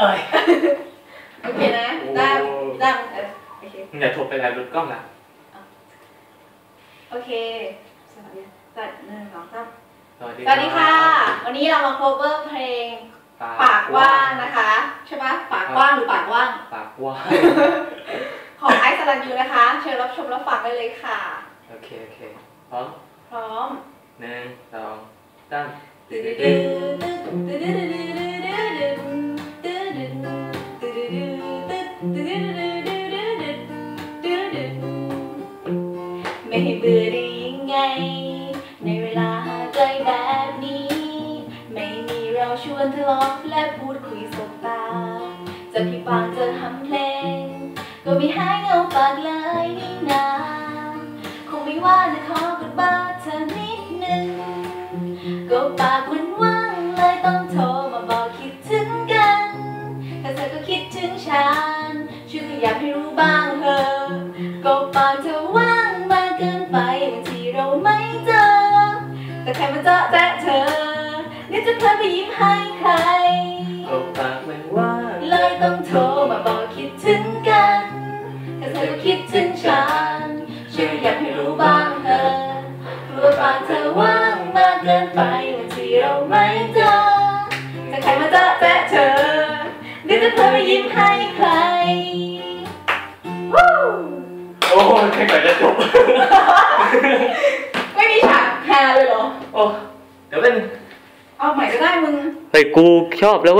เอ้ยโอเคนะตั้มตั้มเออโอเคอย่าโทรไปแล้วรุดกล้องละโอเคสวัสดีสวัสดีหนึ่งสองสามสวัสดีสวัสดีค่ะ วันนี้เรามา cover เพลงปากกว้างนะคะใช่ปะปากกว้างหรือปากกว้าง ปากกว้าง ของไอซ์สลันยูนะคะ เชิญรับชมรับฟังได้เลยค่ะ โอเค โอเค พร้อม พร้อมหนึ่งสองสา ไม่เบื่อได้ยังไง ในเวลาใจแบบนี้ ไม่มีเราชวนทะเลาะและพูดคุยสบตา จะพี่ปางจะทำเพลง ก็ไม่หายเงาปากเลยนี่นาคงไม่ว่าจะขอกดบอร์เธอนิดนึง ก็ปากมันว่างเลยต้องโทรมาบอกคิดถึงกันถ้าเธอก็คิดถึงฉันช่วยขยับให้รู้บ้างเถอะก็ปากเธอ เราไม่เจอ แต่ใครมาเจาะแจ๊ะเธอเดี๋ยวจะเพลินไปยิ้มให้ใครก็ปากมันว่างเลยต้องโทรมาบอกคิดถึงกันถ้าเธอก็คิดถึงฉันช่วยอยากให้รู้บ้างเธอกลัวปากเธอว่างมากเกินไปบางทีเราไม่เจอถ้าใครมาเจาะแจ๊ะเธอเดี๋ยวจะเพลินไปยิ้มให้ใคร โอ้ยแค่ก่อนจะจบ ไม่มีฉากฮาเลยเหรอ โอ้ เดี๋ยวเป็นเอาใหม่ก็ได้มึง เฮ้ยกูชอบแล้วเว้ย